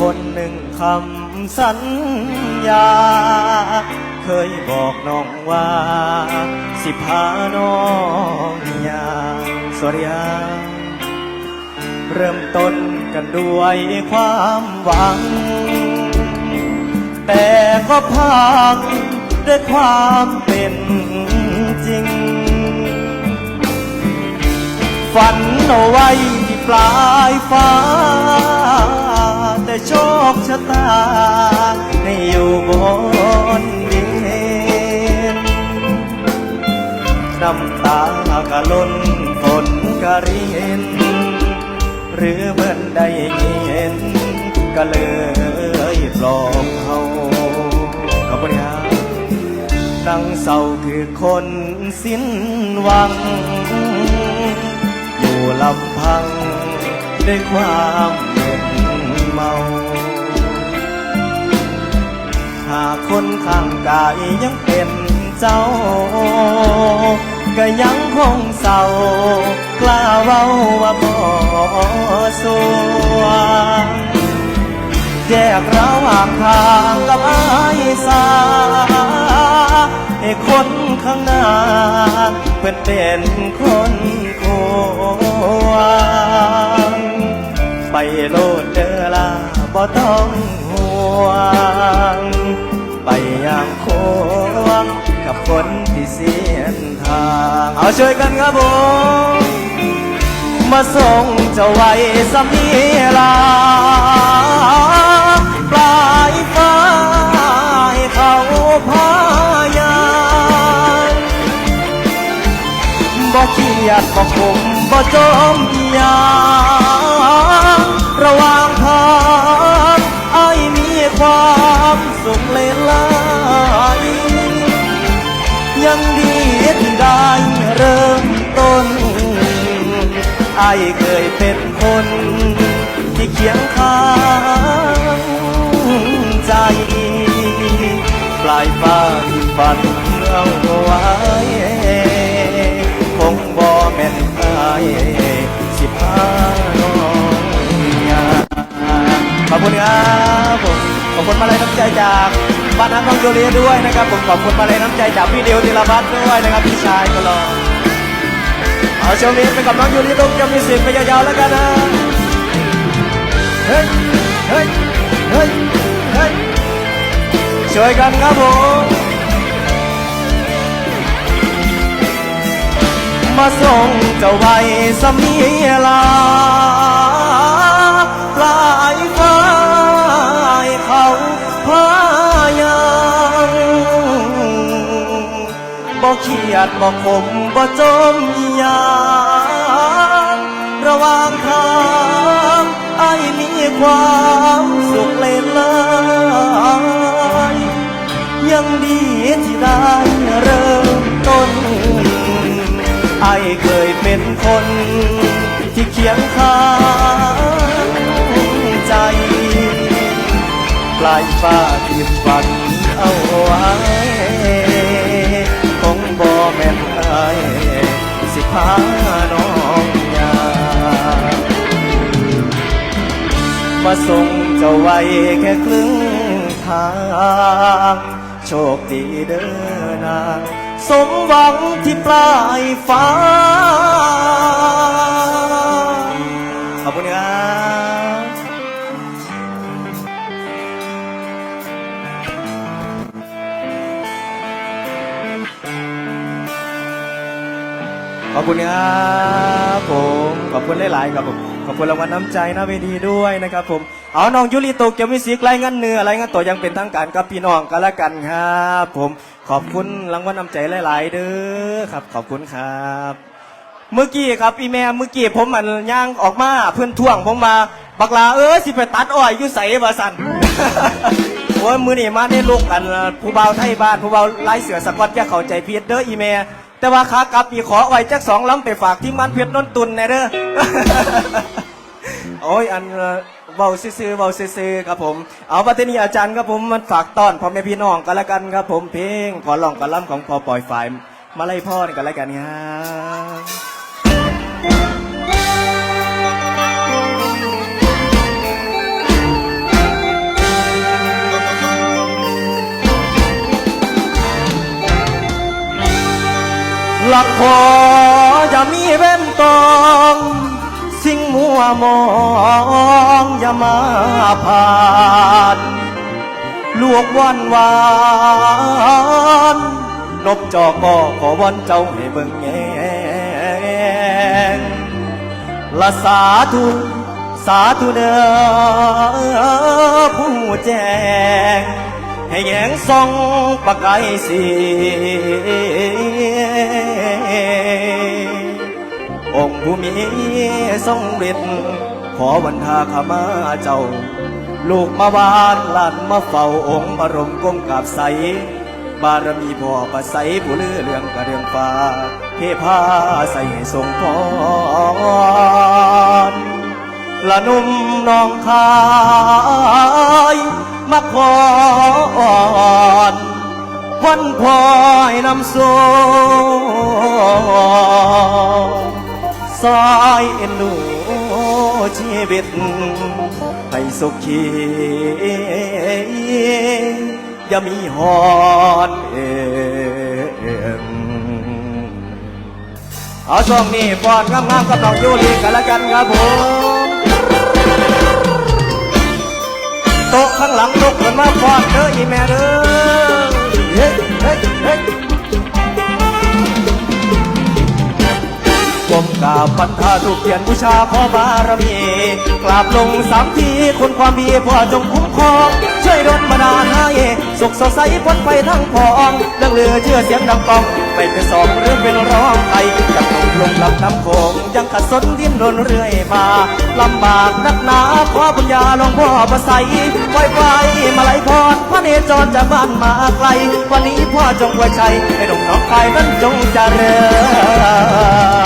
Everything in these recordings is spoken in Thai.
คนหนึ่งคำสัญญา เคยบอกน้องว่า สิพาน้องยาสวัสดีครับเริ่มต้นกันด้วยความหวัง แต่ก็พังด้วยความเป็นจริง ฝันเอาไว้ที่ปลายฟ้า แต่โชคชะตา ให้อยู่บนดินน้ำตากะล้นฝนกะรินหรือเมื่อได้ยินก็เลยปลอบเขาขอบคุณครับนังเศร้าคือคนสิ้นหวัง อยู่ลำพังด้วยความ หาหากคนข้างกายยังเป็นเจ้า ก็ยังคงเศร้ากล้าเว้าว่าบ่สวงแยกเราห่างทางกับอายสาให้คนข้างหน้าเพื่อนเป็นคนควงไปโลด บ่ต้องห่วง ไปอย่างควงกับคนที่เสียนทาง เอาช่วยกันครับผม มาส่งเจ้าไว้สามีลาปลายฟ้าให้เขาพายามบ่เครียดบ่ขมบ่จมยางระว่างทาง เคยเป็นคน ที่เคียงข้างใจ ปลายฟ้าที่ฝันเอาไว้คงบ่แม่นใครสิพาน้องยาขอบคุณครับผมขอบคุณมาเลยน้ำใจจากบ้านน้ำน้องโยเลียด้วยนะครับผมขอบคุณมาเลยน้ำใจจากพี่เดียวธีรพัฒน์ด้วยนะครับพี่ชายก็รอ เอาช่วงนี้ไปกับน้องยูริตรงจะมีเสียงไปยาวๆแล้วกันนะ เฮ้ย เฮ้ย เฮ้ย เฮ้ย ช่วยกันครับผม มาส่งเจ้าไว้สมีลาปลาย ยดบ่ขมบ่จมยางระหว่างทางไอ้มีความสุขเลยลยยังดีที่ได้เริ่มต้น ไอเคยเป็นคนที่เคียงข้างใจปลายฟ้าที่ฝันเอาไว้ ส่งเจ้าไว้แค่ครึ่งทาง โชคดีเด้อนางสมหวังที่ปลายฟ้า ขอบคุณครับขอบคุณครับผม ขอบคุณหลายๆครับผม ขอบคุณรางวัลน้ำใจหน้าเวทีด้วยนะครับผม เอาน้องยุริโตเกียวมิวสิกรายงานเนื้อรายงานตัวยังเป็นทางการกับพี่น้องกันละกันครับ ผมขอบคุณรางวัลน้ำใจหลาย ๆ เด้อครับ ขอบคุณครับ เมื่อกี้ครับอีแม่เมื่อกี้ผมมันย่างออกมาเพื่อนท่วงผมมาบักลาเออสิไปตัดอ้อยอยู่ใสบาสันโอ้ยมือนี่มาได้ลูกกันผู้เบาไทยบ้านผู้เบาไล่เสือสกอตแกเข้าใจเพียเด้ออีแม่แต่ว่าขากลับอีขออ้อยจักสองลำไปฝากที่มันเพชรนนตุนแน่เด้อโอ้ยอัน เบาซื้อเบาซื้อครับผม เอาประเทศนี้อาจารย์ครับผมมันฝากต้อนพ่อแม่พี่น้องกันละกันครับผมเพลงขอลองกระล่ำของพ่อปล่อยฝ่ายมาไล่พ่อกันละกันครับหลักขอจะมีเว้นตอง สิ่งมัวมอง อย่ามาผ่านลูกวันวานนบจอกก็ขอวันเจ้าให้เบิ่งแงงละสาธุสาธุเด้อผู้แจ้งให้แยงส่องประกายสีองค์ผู้มีทรงฤทธิ์ ขอวันทาขมาเจ้า ลูกมาวานหลานมาเฝ้าองค์บรมก้มกราบใส บารมีพ่อประใสผู้เลือเรื่องกระเรื่องฟ้าเทพาใส่ทรงพรละนุ่มน้องคายมาขอนวันพลอยนำสู่สายเอ็นดู ชีวิต ให้สุขีอย่ามีหอนเอ็มเอาช่วงนี้ป้อนงามๆกับน้องยูรีกันละกันครับผมโต๊ะข้างหลังลุกขึ้นมาป้อนเด้ออีแม่เด้อเฮ้ยเฮ้ยเฮ้ย ก้มกราบปันธาทุกเขียนบูชาขอบารมีกราบลงสามทีคุณความดีพ่อจงคุ้มครอง ช่วยดลบันดาลให้สุขสดใสพ้นไปทั้งพองดังเรือเชื่อเสียงดังกอง ไม่เป็นสองหรือเป็นร้องไห้จะตกลงลำน้ำโขงยังขัดสนดิ้นรนเรื่อยมาลำบากนักหนาขอบุญญาหลวงพ่อประใสไว้ไว้มาไหลพรพระเนจรจากบ้านมาไกลวันนี้พ่อจงไว้ใจให้ดงน้องคายนั้นจงเจริญ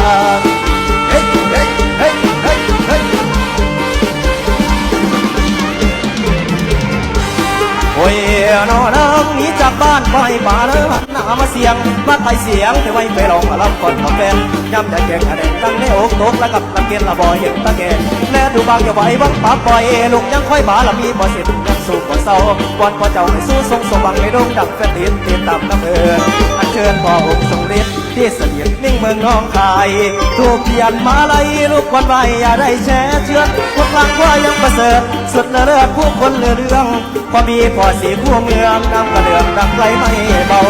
น้า มาเสียงมาไต่เสียงแต่ไว้ไปลองมาลำก่อนมาแฟนย้ำใจแก่งอะไรตั้งในอกตกแล้วกับตะเกียนละบอยเห็นตะแกงและดูบางอย่าไหวบังปากปล่อยลูกยังค่อยบาละมีบ่เสร็จยังสู้บ่เศร้าวันพอเจ้าให้สู้ทรงสมบังในดงดังแฟนติดติดตามน้ำเอิญอันเชิญพ่อองค์ทรงฤทธิ์ที่เสถียรนิ่งเมืองน้องคายถูกเพียนมาไล่ลูกควันใบอย่าได้แช่เชือนพวกหลังว่ายังประเสริฐสุดเลิศผู้คนเรือเรื่องพอมีพอสีผู้เมืองนำกระเดื่องดังไกลไม่เบา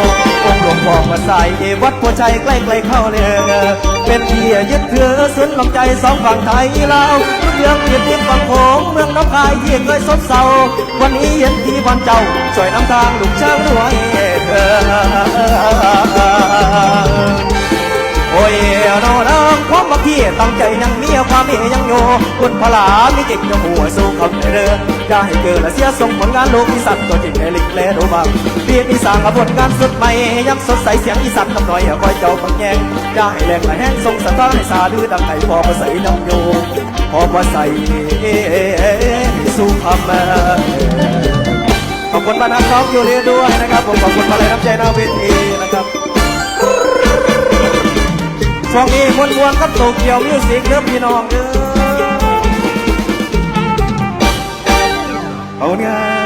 องค์หลวงพ่อมาใส่วัดหัวใจใกล้ใกล้เข้าเนืองเป็นเพียยึดเถือสุนลำใจสองฝั่งไทยลาวเมืองเพียนดินฝั่งโขงเมืองน้ำคายที่เคยซบเซาวันนี้เห็นที่วันเจ้าช่วยนำทางลูกช้างรวยเถิดโอ้ยน้องน้อง ความบักที่ตั้งใจยังเมียความเมียยังอยู่คุณพลามีเก่งจะหัวสู้คำในเรืออย่าให้เกิดและเสียทรงผลงานโลกอีสัตว์ตัวจริงในลิกเลดูบ้างเพียรอีสานกับผลงานสุดใหม่ยังสดใสเสียงอีสัตว์กับหน่อยคอยเจ้าบังแยงอย่าให้แรงและแห้งทรงสะท้อนให้สาดื้อดังไห้พอมาใสน้ำโยพอมาใสสู้คำขอบคุณมานักร้องอยู่เรียด้วยนะครับผมขอบคุณมาเลยน้ำใจน้าเวทีนะครับ ช่วงนี้มวนมวนก็ตกเกี่ยวมิวสิกเด้อพี่น้องเด้อเอาเนี่ย